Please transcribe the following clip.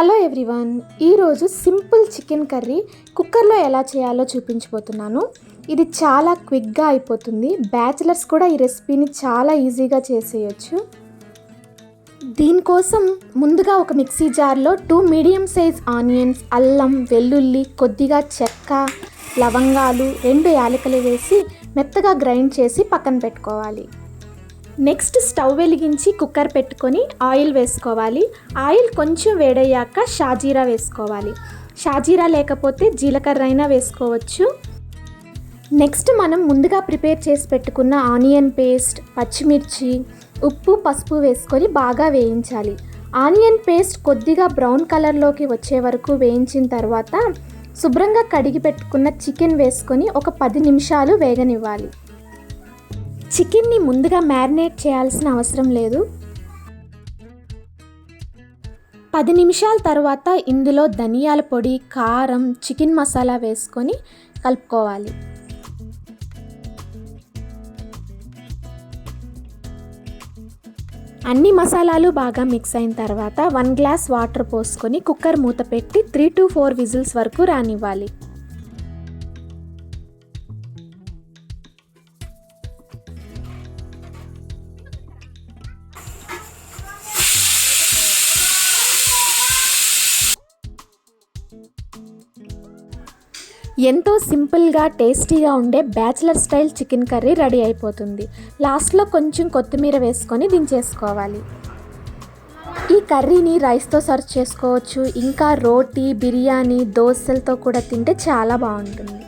Hello everyone ఈరోజు simple chicken curry కుక్కర్లో ఎలా చేయాలో చూపించబోతున్నాను. ఇది చాలా క్విక్గా అయిపోతుంది. బ్యాచిలర్స్ కూడా ఈ రెసిపీని చాలా ఈజీగా చేసేయచ్చు. దీనికోసం ముందుగా ఒక మిక్సీ జార్లో టూ మీడియం సైజ్ ఆనియన్స్ అల్లం వెల్లుల్లి కొద్దిగా చెక్క లవంగాలు రెండు యాలకులు వేసి మెత్తగా గ్రైండ్ చేసి పక్కన పెట్టుకోవాలి. నెక్స్ట్ స్టవ్ వెలిగించి కుక్కర్ పెట్టుకొని ఆయిల్ వేసుకోవాలి. ఆయిల్ కొంచెం వేడయ్యాక షాజీరా వేసుకోవాలి. షాజీరా లేకపోతే జీలకర్ర అయినా వేసుకోవచ్చు. నెక్స్ట్ మనం ముందుగా ప్రిపేర్ చేసి పెట్టుకున్న ఆనియన్ పేస్ట్ పచ్చిమిర్చి ఉప్పు పసుపు వేసుకొని బాగా వేయించాలి. ఆనియన్ పేస్ట్ కొద్దిగా బ్రౌన్ కలర్లోకి వచ్చే వరకు వేయించిన తర్వాత శుభ్రంగా కడిగి పెట్టుకున్న చికెన్ వేసుకొని ఒక పది నిమిషాలు వేగనివ్వాలి. చికెన్ని ముందుగా మ్యారినేట్ చేయాల్సిన అవసరం లేదు. పది నిమిషాల తర్వాత ఇందులో ధనియాల పొడి కారం చికెన్ మసాలా వేసుకొని కలుపుకోవాలి. అన్ని మసాలాలు బాగా మిక్స్ అయిన తర్వాత వన్ గ్లాస్ వాటర్ పోసుకొని కుక్కర్ మూత పెట్టి త్రీ టు ఫోర్ విజిల్స్ వరకు రానివ్వాలి. ఎంతో సింపుల్గా టేస్టీగా ఉండే bachelor style chicken curry ready అయిపోతుంది. లాస్ట్లో కొంచెం కొత్తిమీర వేసుకొని దించేసుకోవాలి. ఈ కర్రీని రైస్తో సర్వ్ చేసుకోవచ్చు. ఇంకా రోటీ బిర్యానీ దోశలతో కూడా తింటే చాలా బాగుంటుంది.